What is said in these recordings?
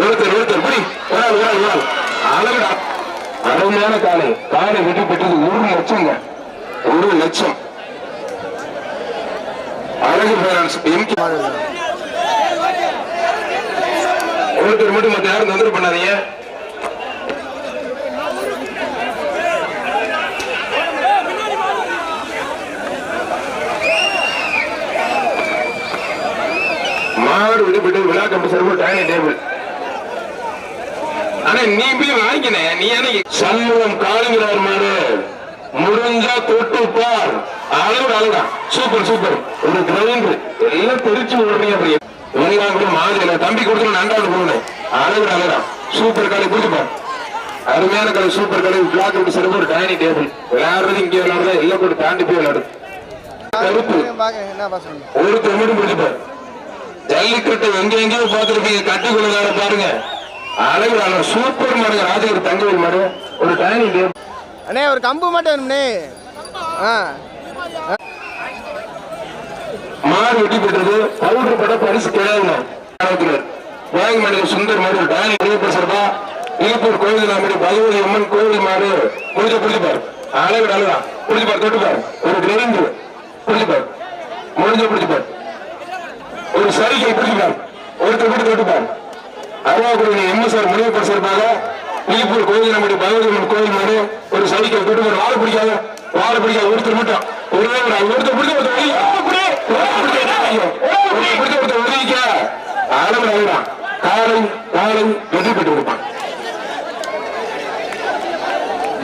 ஒருத்தர் ஒருத்தர் புடி ஒரு ஆள் ஒரு ஆள் ஒரு ஆள் அழகுடா. அருமையான காலை. காலை வெற்றி பெற்றது ஒரு லட்சங்க. ஒரு லட்சம். அழகு பேரன்ஸ் எம்கே ஒருத்தர் மட்டும் மத்த யாரும் தொந்தரவு பண்ணாதீங்க. மாடு விடுபட்டு விழா கம்பி சர்வ டைனிங் டேபிள் ஆனா நீ போய் வாங்கின நீ என்ன சண்முகம் காலங்கிறார் மாடு முடிஞ்சா தொட்டு பார். அளவு அழகா சூப்பர் சூப்பர். ஒரு கிரவுண்ட் எல்லாம் தெரிச்சு விடுறீங்க அப்படி வெங்காயம் கூட மாதிரி தம்பி கொடுத்து நண்டாண்டு போகணும் அளவு அழகா சூப்பர் காலை கொடுத்துப்பார் அருமையான கலை சூப்பர் கலை பிளாக் விட்டு சிறப்பு ஒரு டைனிங் டேபிள் விளையாடுறது இங்கே விளையாடுறது எல்லாம் கூட தாண்டி போய் விளையாடு. கருப்பு. என்ன ஒரு தொண்ணூறு பிடிப்பார் ஜல்லிக்கட்டு எங்க எங்கேயோ பார்த்துருப்பீங்க. கட்டுக்குள்ளதார பாருங்க. அழகு சூப்பர் மாடுங்க ராஜகிரி தங்கவேல் மாடு ஒரு டேபிள் அண்ணே ஒரு கம்பு மட்டும் வேணும்ண்ணே. ஆ. மாடு வெட்டி பெற்றது பவுடர் பட பரிசு கிடையாது வாங்கி மாடு சுந்தர் மாடு டைனிங் டேபிள் சார்பா இழுப்பூர் கோவில் நாமடி பகவதி அம்மன் கோவில் மாடு. முடிஞ்ச பிடிச்சுப்பார் அழகு அழகா பிடிச்சுப்பார் தொட்டுப்பார். ஒரு கிரைண்டு பிடிச்சுப்பார் முடிஞ்ச பிடிச்சுப்பார் ஒரு சைக்கிள் பிடிச்சுப்பார் ஒருத்தர் கூட தொட்டுப்பார். அருவாக்குடி எம்எஸ்ஆர் முனியப்பர் சார்பாக இழுப்பூர் கோவில் நம்முடைய பகவதி அம்மன் கோவில் மாடு ஒரு சைக்கிள் தொட்டுப்பார் வாழை பிடிக்காத வாழை பிடிக்காத ஒருத்தர் மட்டும் ஒரே ஒரு. ஒருத்தர் பிடிச்ச ஒருத்தர். ஒருத்தர் பிடிச்ச ஒருத்தர் ஒதுங்கிக்க. ஆடவர் அழகான். காலை காலை வெற்றி பெற்று கொடுப்பான்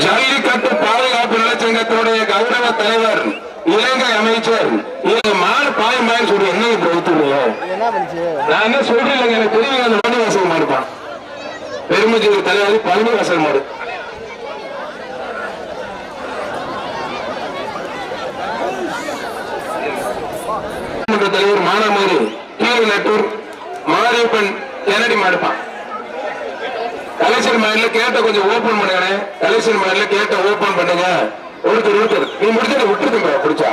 ஜல்லிக்கட்டு பாதுகாப்பு நலச்சங்கத்தினுடைய கௌரவ தலைவர் இலங்கை அமைச்சர் இந்த மாடு பாயம் பாயம் சொல்லி என்ன இப்ப நான் என்ன சொல்றேன் எனக்கு தெரியும் அந்த மணி வாசல் மாடுப்பான் பெருமஜி தலைவர் பழனி வாசல் மாடு. தலைவர் மானாமதுரை நட்டூர் மாரியப்பன் கெனடி மாடுப்பான் கலெக்ஷன் மாடல கேட்ட கொஞ்சம் ஓபன் பண்ணுங்க கலெக்ஷன் மாடல கேட்ட ஓபன் பண்ணுங்க. ஒருத்தர் ஒருத்தர். நீ முடிச்சத விட்டுருங்க பிடிச்சா.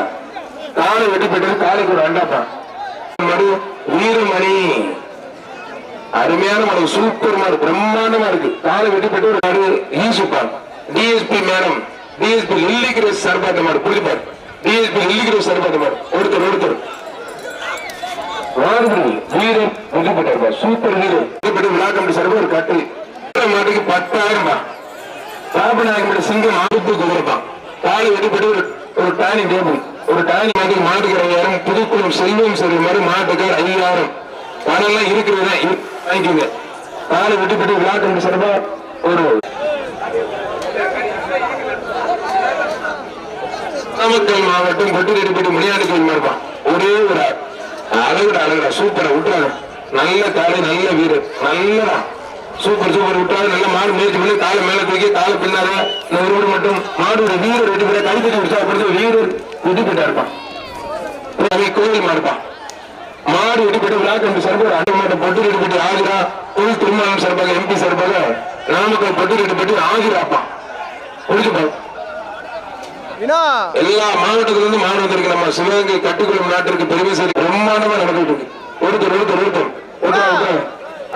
காலை வெட்டி போயிட்டு காலைக்கு ஒரு அண்டாப்பா. மணி வீரமணி. அருமையான மாடு சூப்பர் மாடு பிரம்மாண்டமா இருக்கு. காலை வெட்டி போயிட்டு ஒரு மாடு ஈசுப்பான் DSP madam DSP Lilly Grace சர்பாத்த மாடு புரிப்பார் டிஎஸ்பி லில்லிகிரேஸ் சர்பாத்த மாடு ஒருத்தர் ஒருத்தர். வீரர் வெற்றிப்பட்டார் சூப்பர் வீரர். விழா கமிட்டி சார்பாக ஒரு மாட்டுக்கு பத்தாயிரம் ரூபாய். பாபநாயகமோட சிங்கம் ஆபத்து குதிரைப்பான் காலை வெட்டிப்பட்டு ஒரு ஒரு டானி டேபிள் ஒரு டானி மாதிரி மாட்டுக்கு ஐயாயிரம் புதுக்குளம் செல்வம் செல்வி மாதிரி மாட்டுக்கார் ஐயாயிரம். பணம் எல்லாம் இருக்கிறதா வாங்கிக்கோங்க. நாலு விட்டு விட்டு விழா கமிட்டி சிறப்பா ஒரு நாமக்கல் மாவட்டம் பட்டுரெடிப்பட்டி முனியாண்டி கோயில் மாறுப்பான் ஒரே ஒரு ஆள் அழகுடா அழகுடா. சூப்பரா விட்டுறாங்க நல்ல காலை நல்ல வீரர் நல்லடா சூப்பர் சூப்பர். விட்டாரு நல்ல மாடு முயற்சி பண்ணி காலை மேல தூக்கி காலை பின்னால இந்த ஒரு மட்டும். மாடோட வீரர் வெட்டி போய் கைப்பற்றி உற்சாகப்படுத்த வீரர் வெட்டி போயிட்டா இருப்பான் கோயில் கோவில் மாடுப்பான் மாடு வெட்டிப்பட்டு விழா கம்பி சார்பாக ஒரு அண்டை மாட்டை பட்டு ரெடிப்பட்டு ஆகிரா தொழில் திருமணம் சார்பாக எம்பி சார்பாக நாமக்கல் பட்டு ரெடிப்பட்டு ஆகிராப்பான் புரிஞ்சுப்பான் வினோ. எல்லா மாவட்டத்துல இருந்து மாடு வந்திருக்கு நம்ம சிவகங்கை கட்டுக்குளம் நாட்டிற்கு பெருமை சேர்த்து பிரம்மாண்டமா நடந்துட்டு இருக்கு. ஒருத்தர் ஒருத்தர் ஒருத்தர்.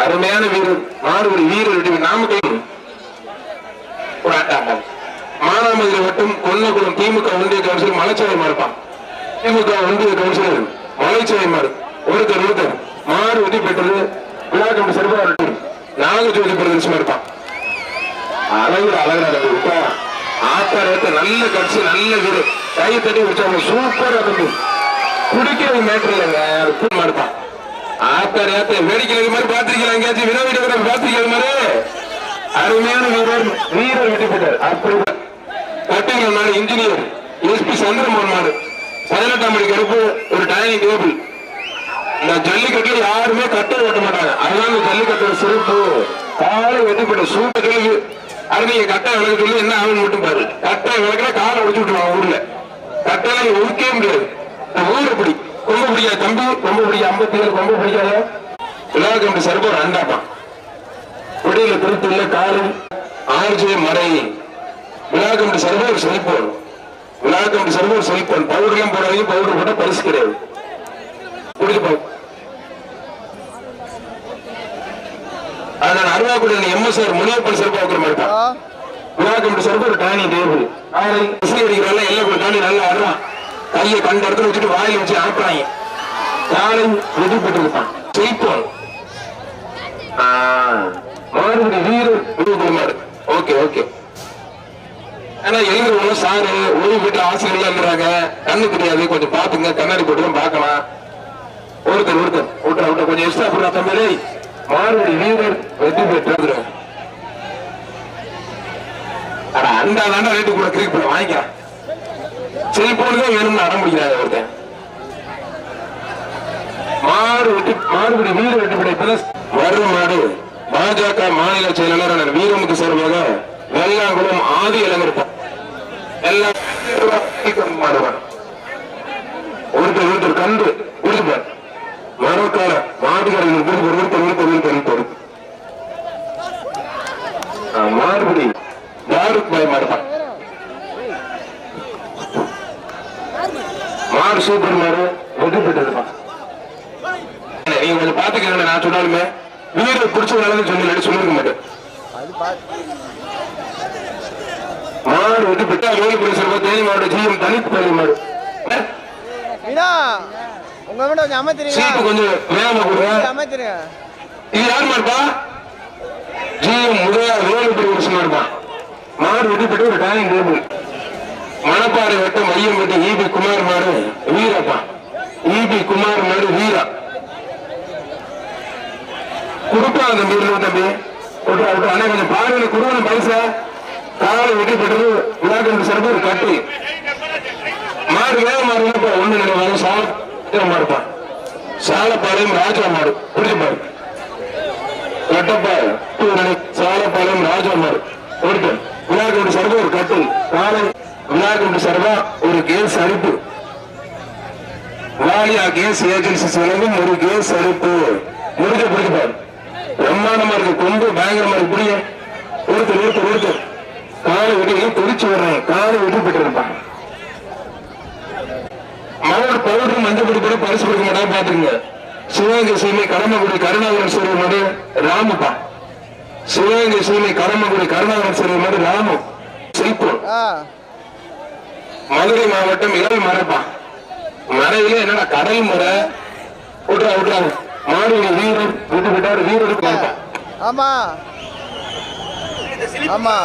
அருமையான வீரர். மாடு ஒரு வீரர் நாமக்கல். ஒரு ஆட்டம் மானாமதுரை வட்டம் கொன்னகுளம் திமுக ஒன்றிய கவுன்சிலர் மலைச்சாலை மாறுப்பான் திமுக ஒன்றிய கவுன்சிலர் மலைச்சாலை மாறு ஒருத்தர் ஒருத்தர் மாறு உதவி பெற்றது. விழா கம்பி சிறப்பாக நாகஜோதி பிரதர்சனம் இருப்பான். அழகு அழகு அழகு ஆத்தாரத்தை நல்ல கட்சி நல்ல வீடு. கை தட்டி வச்சாங்க சூப்பரா தம்பி குடிக்கிறது மேட்டர் இல்லைங்க. அது மாடுப்பான் ஆத்தாரத்தை வேடிக்கை மாதிரி பாத்திருக்கீங்களா எங்கேயாச்சும்? வினா வீடு பாத்திருக்கிற மாதிரி அருமையான வீரர் வீரர் வெட்டி போட்டார் அப்படி கட்டுங்கள் நாடு இன்ஜினியர் எஸ்பி சந்திரமோகன் மாடு. பதினெட்டாம் மணிக்கு அடுப்பு ஒரு டைனிங் டேபிள் இந்த ஜல்லிக்கட்டுல யாருமே கட்ட ஓட்ட மாட்டாங்க. அதுதான் இந்த ஜல்லிக்கட்டோட சிறப்பு. காலை வெட்டிப்பட்ட சூப்பர் கேள்வி அது நீங்க கட்டை விளக்க சொல்லி என்ன ஆகும் மட்டும் பாரு. கட்டை விளக்குனா காலை உடிச்சு விட்டுருவாங்க ஊர்ல. கட்டையில உருக்கவே முடியாது. ஊர் இப்படி ரொம்ப பிடிக்காது. தம்பி ரொம்ப பிடிக்காது. ஐம்பத்தி ஏழு ரொம்ப பிடிக்காத. விழா கம்பி சிறப்பு ஒரு அண்டாப்பான் குடியில திருத்துள்ள காலை. ஆர்ஜே மறை விழா கம்பி சிறப்பு ஒரு செல்போன் விழா கம்பி சிறப்பு ஒரு செல்போன் பவுடர்லாம் போடாதீங்க பவுடர் போட்டா பரிசு கிடையாது. குடிச்சு பாரு அதனால அருவாக்குடன் எம்எஸ்ஆர் முனியப்பன் சிறப்பாக வைக்கிற மாதிரி சிறப்பு ஒரு டானி டேபிள். ஆளை விசில் அடிக்கிறவங்க எல்லாம் நல்லா ஆடுறான். கையை கண்ட இடத்துல வச்சுட்டு வாயில வச்சு அனுப்புறாங்க காலை வெடிப்பட்டு இருப்பான் ஜெயிப்போம் மறுபடி வீரர். உருவமாறு ஓகே ஓகே. ஆனா எழுதுறவங்க சாரு ஓய்வு பெற்ற ஆசிரியர்கள் கண்ணு தெரியாது. கொஞ்சம் பாத்துங்க கண்ணாடி போட்டு பார்க்கலாம். ஒருத்தர் ஒருத்தர். விட்டுற விட்ட கொஞ்சம் எக்ஸ்ட்ரா போடுற தம்பி. மாறுபடி வீரர் வெற்றி பெற்று அந்த தாண்டா ரேட்டு கூட கிரிக் பண்ண வாங்கிக்கிறான் செல்போன் வேணும்னு அடம் பிடிக்கிறாங்க ஒருத்தன். மாறு வெட்டி மாறுபடி வீர வெட்டி பிடிப்பது வரும் மாடு பாஜக மாநில செயலாளர் வீரமுக்கு சார்பாக வெள்ளாங்குளம் ஆதி இளைஞர் எல்லாம் மாடுவான் ஒருத்தர் ஒருத்தர் கண்டு கொடுப்பார் மரக்கால மாடுகளில் இருந்து ஒருவர் ஒருத்தர் ஒருத்தர் ஒருத்தர் ஆ, மாறுபடி யாருக்கு பயமாடுப்பான் மாடு சூப்பர் மாடு வெற்றி பெற்றிருப்பான் நீங்க கொஞ்சம் பாத்துக்கிறேன் நான் சொன்னாலுமே வீடு அளவுக்கு சொல்லி சொல்லிருக்க மாட்டேன். மாடு வெற்றி பெற்றா வேலு பிடிச்சிருப்பா தேனி மாடு ஜிஎம் தனித் பள்ளி மாடு உங்க மட்டும் கொஞ்சம் அமைத்துறீங்களா? சீட்டு கொஞ்சம் வேகமா கொடுங்க. அமைத்துருங்க. இது யார் மாடுப்பா ஜிஎம் முதலா வேலு பிடிச்சி மாடுப்பான் மாடு வெற்றி பெற்று ஒரு டைனிங் டேபிள் மணப்பாறை வட்டம் மையம் வெட்டி ஈபி குமார் மாடு வீரப்பா. ஈபி குமார் மாடு வீரா. கொடுப்பா அந்த மீறல தம்பி. அண்ணா கொஞ்சம் பாருங்க குடும்பம் பைசா. காலை வெட்டி பெற்றது விழாக்கள் சிறப்பு ஒரு கட்டு. மாடு வேக மாறுங்கப்பா ஒண்ணு நினைவாங்க சால மாடுப்பா சாலப்பாளையம் ராஜா மாடு. புரிஞ்சு சாலப்பாளையம் ராஜாமாடு ஒருத்தர் ஒருத்தன் சர்வா ஒரு கட்டு காலை விழாக்கள் சர்வா ஒரு கேஸ் அரிப்பு. வாலியா கேஸ் ஏஜென்சி வழங்கும் ஒரு கேஸ் அரிப்பு. முடிஞ்ச பிடிச்சப்பாரு பிரம்மாண்டமா இருக்கு. கொண்டு பயங்கரமா இருக்கு. புரிய ஒருத்தர் ஒருத்தர் ஒருத்தர் காலை விட்டு கொதிச்சு வர்றேன். காலை விட்டு போட்டு பவுடர் மஞ்சள் பொடி கூட பரிசு கொடுக்க மாட்டாங்க பாத்துருங்க சிவகங்கை சீமை கடமகுடி கருணாகரன் சிறுவ மாடு ராமுப்பா. சிவகங்கை சீமை கடமகுடி கருணாகரன் சிறுவ மாடு ராமு. சிரிப்போம் ஆ. மதுரை மாவட்டம் இளம் மரப்பா மறைவில என்னடா கடல் மரை? விட்றா விட்றா. மாடுடைய வீரர் விட்டு விட்டாரு வீரருக்கு மரப்பா ஆமா. ஆமா.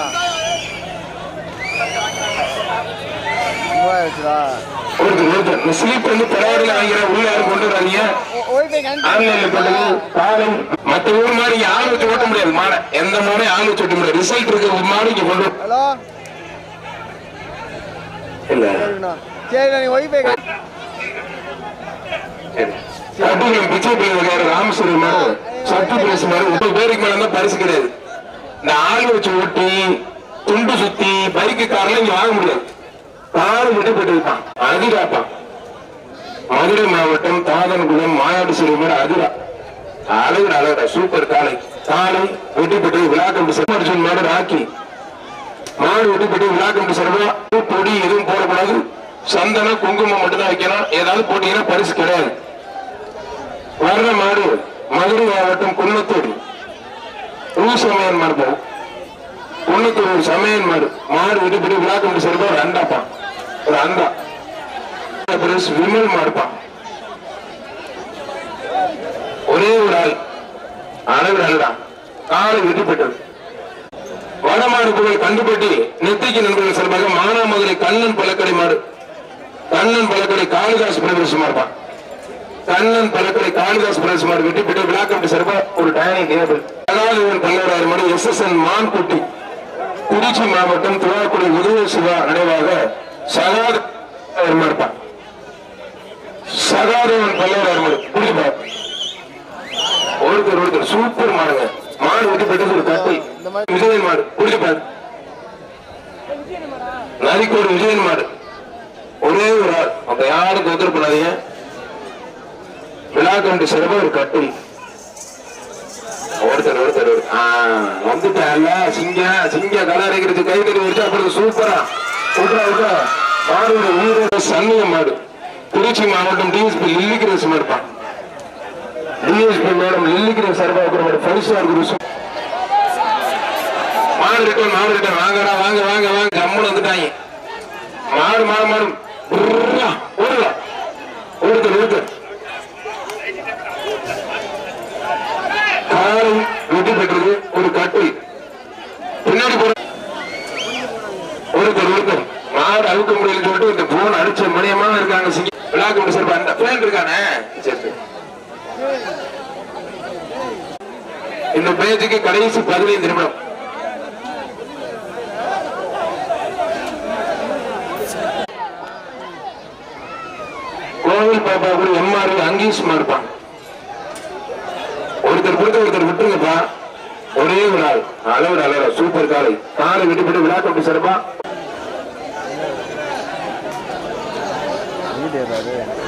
மூவாயிரத்து ஸ்லீப் வந்து பரவாயில்ல வாங்கிற உள்ள யாரும் கொண்டு கண்டு ஆன்லைன்ல போட்டது காலை மத்த ஊர் மாதிரி ஆள் வச்சு ஓட்ட முடியாது. மாடை. எந்த மாடையும் ஆள் வச்சு ஓட்ட முடியாது. ரிசல்ட் இருக்க. மாடு இங்க கொண்டு இல்ல. சரிண்ணா நீ ஒய்ஃபை கட்டுகளும் பிச்சை பையன் ராமேஸ்வரம் மாடு. சத்து பிரைஸ் மாடு. முப்பது பேருக்கு மேல தான் பரிசு கிடையாது. இந்த ஆள் வச்சு ஓட்டி துண்டு சுத்தி பைக்கு கார்ல இங்க வாங்க முடியாது. தாறு விடப்பட்டு இருப்பான் மதுரை மாவட்டம் தாதன்குளம் மாயாடு சிறு அதிரா. அழகுடா அழகுடா சூப்பர் காலை காலை வெட்டிப்பட்டு விழாக்கம் அர்ஜுன் மாடு ராக்கி. மாடு வெட்டிப்பட்டு விழாக்கம் சிறப்பா பொடி எதுவும் போடக்கூடாது. சந்தனம் குங்குமம் மட்டும்தான் வைக்கணும். ஏதாவது போட்டீங்கன்னா பரிசு கிடையாது. வர்ற மாடு மதுரை மாவட்டம் குன்னத்தூர். ஊ சமையன் மாடு போகும் குன்னத்தூர் சமையன் மாடு. மாடு வெட்டிப்பட்டு விழாக்கம் சிறப்பா ரெண்டாப்பான் ஒரு அன்பா. பிரஸ் விமல் மாடுப்பான் ஒரே ஒரு ஆள். அழகு நல்லதான் காலை வெட்டிப்பட்டது. வடமாடு புகழ் கண்டுபட்டி நெத்திக்கு நண்பர்கள் சார்பாக மானாமதுரை கண்ணன் பழக்கடை மாடு. கண்ணன் பழக்கடை காளிதாஸ் பிரதேசமா இருப்பான் கண்ணன் பழக்கடை காளிதாஸ் பிரதேச மாடு விழா விழாக்கம் சார்பா ஒரு டயனிங் டேபிள் அகாதவன் பல்லவராயிரம் மணி எஸ் எஸ் என் மான்குட்டி. திருச்சி மாவட்டம் திருவாக்குடி உதய சிவா நினைவாக சகாத இருப்பான் சகாதேவன் பல்லவராயிரம் மாடு புரியுது ஒருத்தர் ஒருத்தர் சூப்பர் மாடுங்க. மாடு வெட்டி பெற்றது ஒரு கட்டை விஜயன் மாடு. புரிஞ்சு பாரு நரிக்கோடு விஜயன் மாடு. ஒரே ஒரு ஆள். அப்ப யாரும் தொந்தரவு பண்ணாதீங்க விழா கண்டு சிறப்பா ஒரு கட்டை ஒருத்தர் ஒருத்தர் ஒரு- ஆ, வந்துட்டான்ல சிங்க சிங்க கலரைக்கிறது கை தறி வச்சு அப்புறம் சூப்பரா விட்றா விட்றா மாடு ஊரோட சன்னிய மாடு. திருச்சி மாவட்டம் டிஎஸ்பி லில்லிகிரேஸ் மாடுப்பான் டிஎஸ்பி மேடம் லில்லிகிரேஸ் சர்வா ஒரு ஃபைவ் ஸ்டார் குரு மாடு ரிட்டர்ன் மாடு ரிட்டர்ன் வாங்கடா வாங்க வாங்க வாங்க. ஜம்முன்னு வந்துட்டாங்க. மாடு மாடு மாடு. புர்ரா, ஓடுடா ஒருத்தர் ஒருத்தர் காலை வெட்டி பெற்றது ஒரு கட்டில். பின்னாடி போற ஒருத்தர் ஒருத்தர். மாடு அழுக்க முடியலன்னு சொல்லிட்டு இந்த போன் அடிச்ச மணியமா இருக்காங்க சிங்க. விழாக்கு முடிச்சு சார் அந்த பிளான் இருக்கானே? சரி இந்த பேஜுக்கு கடைசி பதினைந்து நிமிடம். கோவில் பாப்பா கூட எம்ஆர் அங்கீஷமா இருப்பான் ஒருத்தர் கொடுத்து ஒருத்தர் விட்டுருங்கப்பா. ஒரே ஒரு ஆள். அளவு அளவு சூப்பர் காலை காலை விட்டுப்பட்டு விழா கம்பி சிறப்பா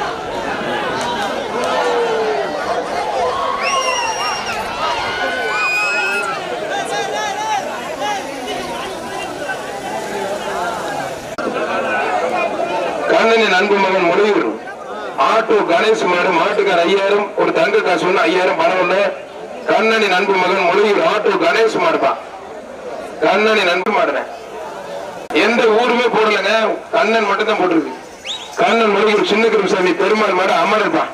கண்ணனின் அன்பு மகன் முறையூர் ஆட்டோ கணேஷ் மாடு மாட்டுக்கார ஐயாயிரம் ஒரு தங்க காசு ஒண்ணு ஐயாயிரம் பணம் ஒண்ணு கண்ணனின் அன்பு மகன் முறையூர் ஆட்டோ கணேஷ் மாடுப்பான் கண்ணனின் அன்பு மாடுறேன். எந்த ஊருமே போடலைங்க. கண்ணன் மட்டும் தான் போட்டிருக்கு. கண்ணன் முறையூர் சின்ன கருமசாமி பெருமாள் மாடு அமரப்பா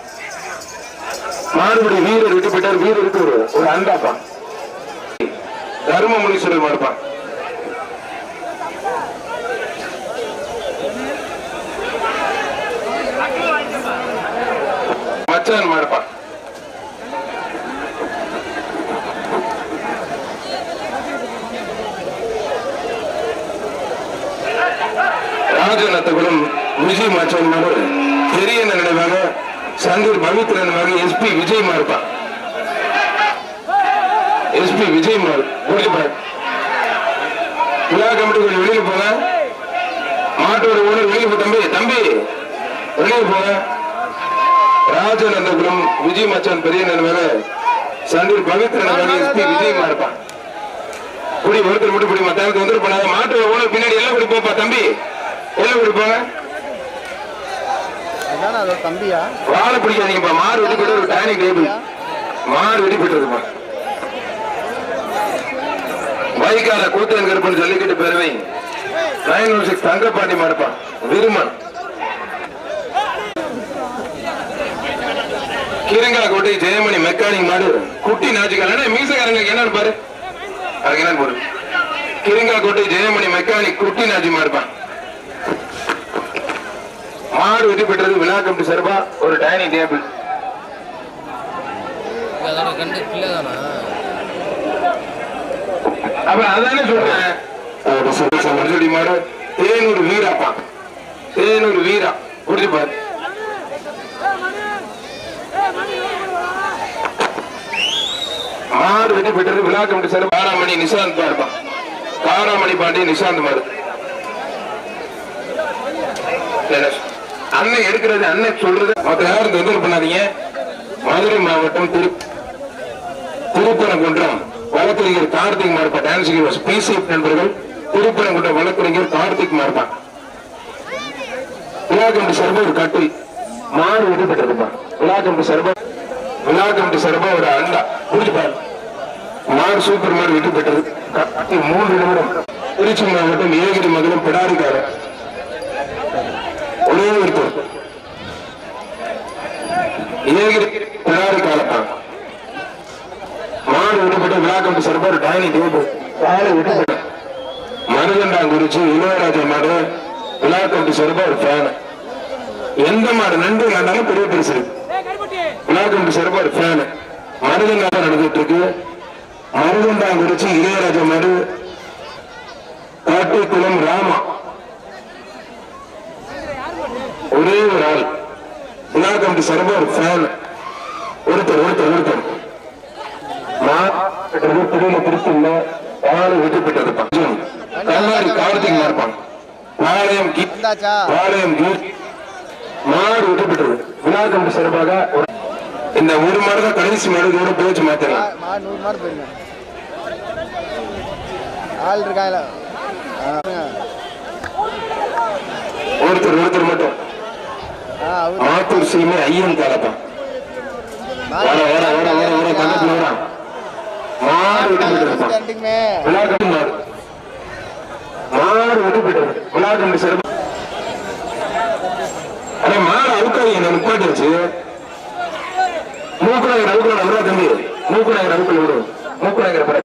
மாறுபடி வீரர் விட்டு போயிட்டார் வீரருக்கு ஒரு ஒரு அண்டாப்பா தர்ம முனீஸ்வரர் மாடுப்பான் மச்சான் மாடுப்பா ராஜநத்தகுலம் விஜய் மச்சான் பெரிய நினைவாக சங்கர் பவித்ரன் மகன் எஸ்பி விஜயமா இருப்பான். எஸ்பி விஜயமா. மாடு விழா கமிட்டி கொஞ்சம் வெளியில போங்க. மாட்டோட ஓனர் வெளியே போ தம்பி. தம்பி வெளியே போங்க. ராஜநந்தபுரம் விஜய் மச்சான் பெரிய நினைவாக சந்தூர் பவித்ரன் மகன் எஸ்பி விஜயமா இருப்பான். குடி ஒருத்தர் மட்டும் குடி மத்தாருக்கு வந்துட்டு போனாங்க மாட்டு ஓனர் பின்னாடி எல்லாம் குடி போப்பா தம்பி. எல்லாம் குடி போங்க. அதானே அதோட தம்பியா? வாழை பிடிக்காதீங்கப்பா. மாடு வெட்டி போட்டு ஒரு டைனிங் டேபிள் மாடு வெட்டி போட்டுருக்குப்பா வைகால கூத்தன் கருப்பன் ஜல்லிக்கட்டு பேரவை நைன் ஒன் சிக்ஸ் தங்கப்பாண்டி மாடுப்பா. விருமன். கிரங்கா கோட்டை ஜெயமணி மெக்கானிக் மாடு. குட்டி நாச்சிக்காரன் மீசக்காரங்க என்னன்னு பாரு. அதுக்கு என்னன்னு போடு கிரங்கா கோட்டை ஜெயமணி மெக்கானிக் குட்டி நாச்சி மாடுப்பான் மாடு வெட்டி பெற்றது விழா கமிட்டி சார்பா ஒரு டைனிங் டேபிள். அப்ப அதானே சொல்றேன். ஒரு சொல்லி- மாடு. தேனூர் வீராப்பா தேனூர் வீரா. புரிஞ்சு பாரு. மாடு வெட்டி பெற்றது விழா கமிட்டி சார் காராமணி நிசாந்த் பார்ப்பான் காராமணி பாண்டி நிசாந்த் மாடு. இல்ல, அண்ணன் எடுக்கிறது அண்ணன் சொல்றது. மத்த யாரும் தொந்தரவு பண்ணாதீங்க. மதுரை மாவட்டம் திரு திருப்பரங்குன்றம். வழக்கறிஞர் கார்த்திக் மார்பா டான்ஸ் பிசிஎஃப் நண்பர்கள் திருப்பரங்குன்றம் வழக்கறிஞர் கார்த்திக் மார்பா. விழாக்கம்பி சர்பா ஒரு கட்டில். மாடு விடுபட்டிருப்பா விழாக்கம்பி சர்பா விழாக்கம்பி சர்பா ஒரு அண்டா புரிஞ்சு பாரு மாடு சூப்பர் மாடு விட்டு பெற்றது. மூன்று நிமிடம். திருச்சி மாவட்டம் ஏகிரி மகனும் பிடாரிக்காரன் ஒரே ஒருத்தர் ஏகிரி பிடாரி காலத்தான் மாடு விடுபட்டு விழாக்கம்பி சார்பா ஒரு டைனிங் டேபிள் காலை விடுபட்டு மருதண்டாங்குறிச்சி இளையராஜா மாடு விழாக்கம்பி சார்பா ஒரு ஃபேன் எந்த மாடு நன்றி கண்டாலும் பெரிய பெருசு. இருக்கு விழாக்கம்பி ஒரு ஃபேன் மருதண்டாக நடந்துட்டு இருக்கு. மருதண்டாங்குறிச்சி இளையராஜா மாடு காட்டுக்குளம் ராமா ஒரே ஒரு ஆள் விழாக்கம்பி சார்பா ஒரு ஃபேன் ஒருத்தர் ஒருத்தர் ஒருத்தர். பிடியில திருப்பில்ல ஆளு விட்டுப்பட்டது பஞ்சம் கண்ணாடி கார்த்திக் மார்பான் பாளையம் கீ வந்தாச்சா? பாளையம் கீ மாடு விட்டுப்பட்டது விழாக்கம்பி சிறப்பாக ஒரு- இந்த ஒரு மாடு தான் கடைசி மாடு இதோட பேச்சு மாத்திரலாம் ஆள் இருக்காங்களா? ஒருத்தர் ஒருத்தர் மட்டும். ஆ அவரு மாத்தூர் சீமை ஐயன் வர பக்கத்துல வர மாடு மாடு. மாடு வெட்டி போயிட்டு விளையாட்டு சிறப்பு அட மாடு அவுக்காதீங்க நான் நிப்பாட்டி வச்சு. மூக்குநாயகர் அவுக்கல விடுறா தம்பி. மூக்குநாயகர் அவுக்கல விடு. மூக்குநாயகர்